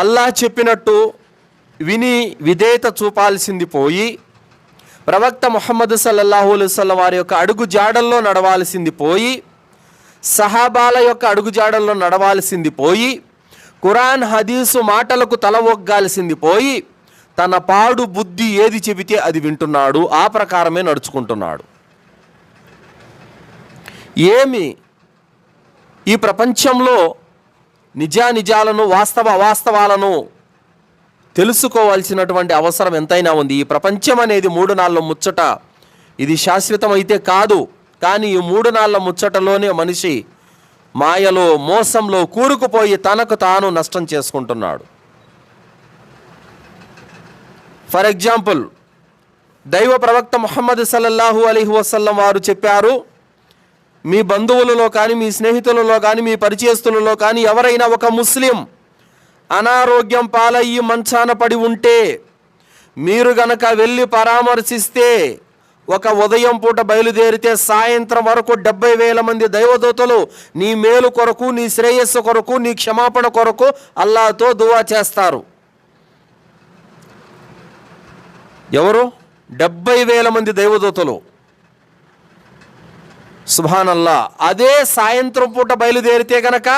అల్లాహ్ చెప్పినట్టు విని విధేయత చూపాల్సింది పోయి ప్రవక్త ముహమ్మద్ సల్లల్లాహు అలైవల్లం వారి యొక్క అడుగు జాడల్లో నడవాల్సింది పోయి సహాబాల యొక్క అడుగు జాడల్లో నడవాల్సింది పోయి కురాన్ హదీసు మాటలకు తల ఒగ్గాల్సింది పోయి తన పాడు బుద్ధి ఏది చెబితే అది వింటున్నాడు ఆ ప్రకారమే నడుచుకుంటున్నాడు. ఏమి? ఈ ప్రపంచంలో నిజానిజాలను వాస్తవ అవాస్తవాలను తెలుసుకోవాల్సినటువంటి అవసరం ఎంతైనా ఉంది. ఈ ప్రపంచం అనేది మూడు నాళ్ళ ముచ్చట. ఇది శాశ్వతమైతే కాదు. కానీ ఈ మూడు నాళ్ళ ముచ్చటలోనే మనిషి మాయలో మోసంలో కూరుకుపోయి తనకు తాను నష్టం చేసుకుంటున్నాడు. ఫర్ ఎగ్జాంపుల్ దైవ ప్రవక్త ముహమ్మద్ సల్లల్లాహు అలీహి వసల్లం వారు చెప్పారు మీ బంధువులలో కానీ మీ స్నేహితులలో కానీ మీ పరిచయస్తులలో కానీ ఎవరైనా ఒక ముస్లిం అనారోగ్యం పాలయ్యి మంచాన పడి ఉంటే మీరు గనక వెళ్ళి పరామర్శిస్తే ఒక ఉదయం పూట బయలుదేరితే సాయంత్రం వరకు డెబ్బై వేల మంది దైవదూతలు నీ మేలు కొరకు నీ శ్రేయస్సు కొరకు నీ క్షమాపణ కొరకు అల్లాతో దువా చేస్తారు. ఎవరు? డెబ్బై వేల మంది దైవదూతలు. సుభానల్లా అదే సాయంత్రం పూట బయలుదేరితే గనక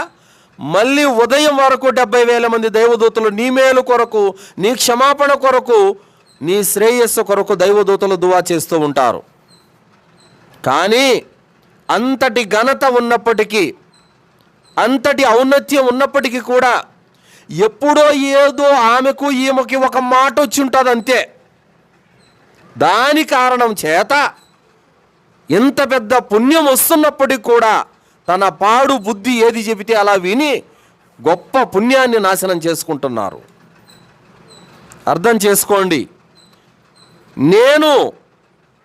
మళ్ళీ ఉదయం వరకు డెబ్బై వేల మంది దైవదూతలు నీ మేలు కొరకు నీ క్షమాపణ కొరకు నీ శ్రేయస్సు కొరకు దైవదూతలు దువా చేస్తూ ఉంటారు. కానీ అంతటి ఘనత ఉన్నప్పటికీ అంతటి ఔన్నత్యం ఉన్నప్పటికీ కూడా ఎప్పుడో ఏదో ఆమెకు ఈమెకి ఒక మాట వచ్చి ఉంటుంది అంతే దాని కారణం చేత ఎంత పెద్ద పుణ్యం వస్తున్నప్పటికీ కూడా తన పాడు బుద్ధి ఏది చెబితే అలా విని గొప్ప పుణ్యాన్ని నాశనం చేసుకుంటున్నారు. అర్థం చేసుకోండి. నేను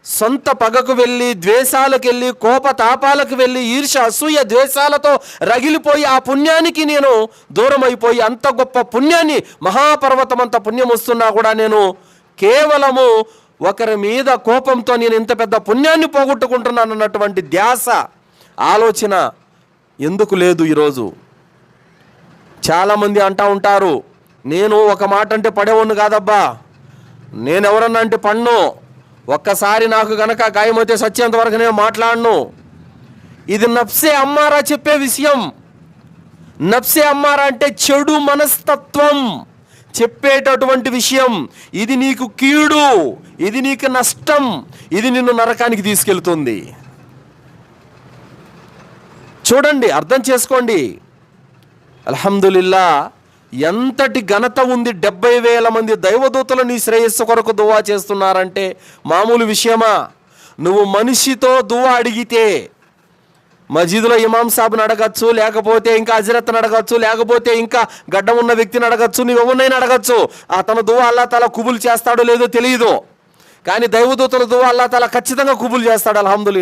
సొంత పగకు వెళ్ళి ద్వేషాలకు వెళ్ళి కోపతాపాలకు వెళ్ళి ఈర్ష అసూయ ద్వేషాలతో రగిలిపోయి ఆ పుణ్యానికి నేను దూరం అయిపోయి అంత గొప్ప పుణ్యాన్ని మహాపర్వతం అంత పుణ్యం వస్తున్నా కూడా నేను కేవలము ఒకరి మీద కోపంతో నేను ఇంత పెద్ద పుణ్యాన్ని పోగొట్టుకుంటున్నాను అన్నటువంటి ధ్యాస ఆలోచన ఎందుకు లేదు ఈరోజు? చాలామంది అంటూ ఉంటారు నేను ఒక మాట అంటే పడేవాడిని కాదబ్బా. నేను ఎవరన్నా అంటే పన్ను. ఒక్కసారి నాకు గనక గాయమైతే సత్యంత వరకు నేను మాట్లాడను. ఇది నప్సే అమ్మారా చెప్పే విషయం. నప్సే అమ్మారా అంటే చెడు మనస్తత్వం చెప్పేటటువంటి విషయం. ఇది నీకు కీడు. ఇది నీకు నష్టం. ఇది నిన్ను నరకానికి తీసుకెళ్తుంది. చూడండి అర్థం చేసుకోండి. అల్హమ్దులిల్లా ఎంతటి ఘనత ఉంది డెబ్బై వేల మంది దైవదూతలు నీ శ్రేయస్సు కొరకు దువా చేస్తున్నారంటే మామూలు విషయమా? నువ్వు మనిషితో దువా అడిగితే మజీదులో ఇమాం సాబ్ని అడగచ్చు లేకపోతే ఇంకా హజరత్ని అడగచ్చు లేకపోతే ఇంకా గడ్డం ఉన్న వ్యక్తిని అడగచ్చు నువ్వు ఎవరినైనా అడగచ్చు అతను దువా అల్లా తల కుబులు చేస్తాడో లేదో తెలియదు కానీ దైవదూతల దువా అల్లా తల ఖచ్చితంగా కుబులు చేస్తాడు అల్హమ్దుల్లా